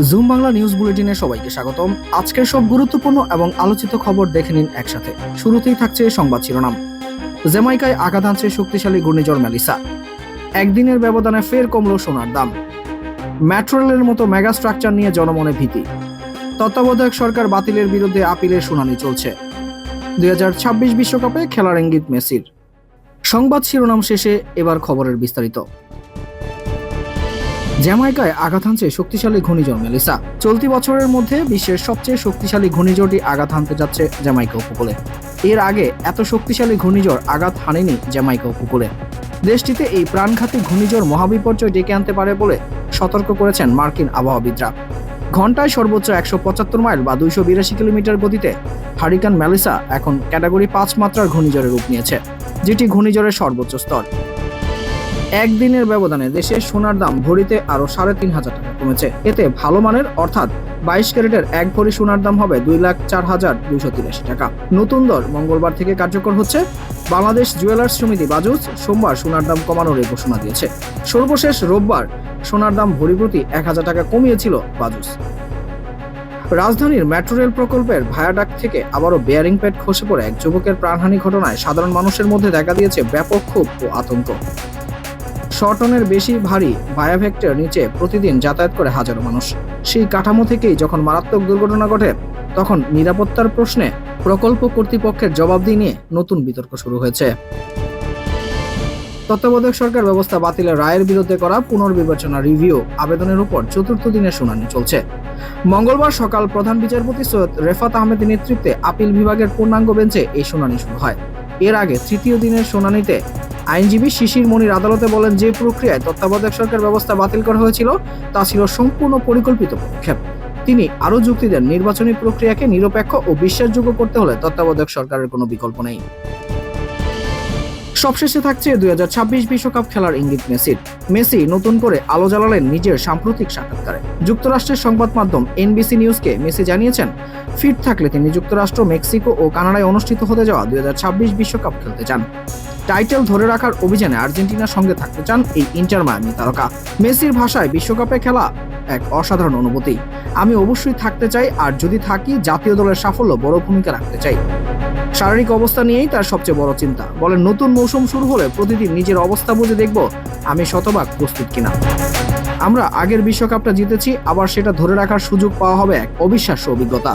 Zoom Bangla news বুলেটিনে সবাইকে স্বাগতম। আজকের সব গুরুত্বপূর্ণ এবং আলোচিত খবর দেখে নিন একসাথে। শুরুতেই থাকছে সংবাদ শিরোনাম। জ্যামাইকায় আঘাত আনছে শক্তিশালী ঘূর্ণিঝড় মেলিসা একদিনের ব্যবধানে ফের কমল সোনার দাম। মেট্রো রেলের মতো মেগা স্ট্রাকচার নিয়ে জনমনে ভীতি। তত্ত্বাবধায়ক সরকার বাতিলের বিরুদ্ধে আপিলের শুনানি চলছে। দুই বিশ্বকাপে খেলার ইঙ্গিত মেসির। সংবাদ শিরোনাম শেষে এবার খবরের বিস্তারিত। জ্যামাইকায় আঘাত হানছে শক্তিশালী ঘূর্ণিঝড় মেলিসা। চলতি বছরের মধ্যে বিশ্বের সবচেয়ে শক্তিশালী ঘূর্ণিঝড়টি আঘাত হানতে যাচ্ছে জ্যামাইকা উপকূলে। এর আগে এত শক্তিশালী ঘূর্ণিঝড় আঘাত হানেনি জ্যামাইকা উপকূলে। দেশটিতে এই প্রাণঘাতী ঘূর্ণিঝড় মহাবিপর্যয় ডেকে আনতে পারে বলে সতর্ক করেছেন মার্কিন আবহাওয়াবিদরা। ঘন্টায় সর্বোচ্চ একশো পঁচাত্তর মাইল বা দুইশো বিরাশি কিলোমিটার গতিতে হারিকান ম্যালিসা এখন ক্যাটাগরি পাঁচ মাত্রার ঘূর্ণিঝড়ের রূপ নিয়েছে, যেটি ঘূর্ণিঝড়ের সর্বোচ্চ স্তর। একদিনের ব্যবধানে দেশের সোনার দাম ভরিতে আরও সাড়ে তিন হাজার টাকা কমেছে। এতে ভালো মানের, অর্থাৎ বাইশ ক্যারেটের এক ভরি সোনার দাম হবে দুই লাখ চার হাজার দুইশো তিরাশি টাকা। নতুন দর মঙ্গলবার থেকে কার্যকর হচ্ছে। বাংলাদেশ জুয়েলার্স সমিতি বাজুজ সোমবার সোনার দাম কমানোর ঘোষণা দিয়েছে। সর্বশেষ রোববার সোনার দাম ভরি প্রতি এক হাজার টাকা কমিয়েছিল বাজুজ রাজধানীর মেট্রো রেল প্রকল্পের ভায়াডাক থেকে আবারও বেয়ারিং প্যাড খসে পড়ে এক যুবকের প্রাণহানি ঘটনায় সাধারণ মানুষের মধ্যে দেখা দিয়েছে ব্যাপক ক্ষোভ ও আতঙ্ক। শ টনের বেশি ভারী বায়োভেক্টর নিচে প্রতিদিন যাতায়াত করে হাজারো মানুষ। সেই কাঠামো থেকেই যখন মারাত্মক দুর্ঘটনা ঘটে, তখন নিরাপত্তার প্রশ্নে প্রকল্প কর্তৃপক্ষের জবাবদি নিয়ে নতুন বিতর্ক শুরু হয়েছে। তত্ত্বাবধায়ক সরকার ব্যবস্থা বাতিলের রায়ের বিরুদ্ধে করা পুনর্বিবেচনা রিভিউ আবেদনের উপর চতুর্থ দিনের শুনানি চলছে। মঙ্গলবার সকাল প্রধান বিচারপতি সৈয়দ রেফাত আহমেদের নেতৃত্বে আপিল বিভাগের পূর্ণাঙ্গ বেঞ্চে এই শুনানি শুরু হয়। এর আগে তৃতীয় দিনের শুনানিতে আইনজীবী শিশির মনির আদালতে বলেন যে প্রক্রিয়ায় তত্ত্বাবধায়ক সরকার ব্যবস্থা বাতিল করা হয়েছিল, তা ছিল সম্পূর্ণ পরিকল্পিত পদক্ষেপ। তিনি আরও যুক্তি দেন, নির্বাচনী প্রক্রিয়াকে নিরপেক্ষ ও বিশ্বাসযোগ্য করতে হলে তত্ত্বাবধায়ক সরকারের কোনো বিকল্প নেই। সবশেষে থাকছে দুই বিশ্বকাপ খেলার ইঙ্গিত মেসির। মেসি নতুন করে আলো জ্বালালেন নিজের সাম্প্রতিক সাক্ষাৎকারে। যুক্তরাষ্ট্রের সংবাদ মাধ্যম এনবিসি নিউজকে মেসি জানিয়েছেন, ফিট থাকলে তিনি যুক্তরাষ্ট্র, মেক্সিকো ও কানাডায় অনুষ্ঠিত হতে যাওয়া দুই বিশ্বকাপ খেলতে চান। টাইটেল ধরে রাখার অভিযানে আর্জেন্টিনার সঙ্গে থাকতে চান এই ইন্টার মায়ামি তারকা। মেসির ভাষায় বিশ্বকাপে খেলা এক অসাধারণ অনুভূতি। আমি অবশ্যই থাকতে চাই, আর যদি থাকি, জাতীয় দলের সাফল্য বড় ভূমিকা রাখতে চাই। শারীরিক অবস্থা নিয়েই তার সবচেয়ে বড় চিন্তা। বলেন, নতুন মৌসুম শুরু হলে প্রতিদিন নিজের অবস্থা বুঝে দেখব আমি শতভাগ প্রস্তুত কিনা। আমরা আগের বিশ্বকাপটা জিতেছি, আবার সেটা ধরে রাখার সুযোগ পাওয়া হবে এক অবিশ্বাস্য অভিজ্ঞতা।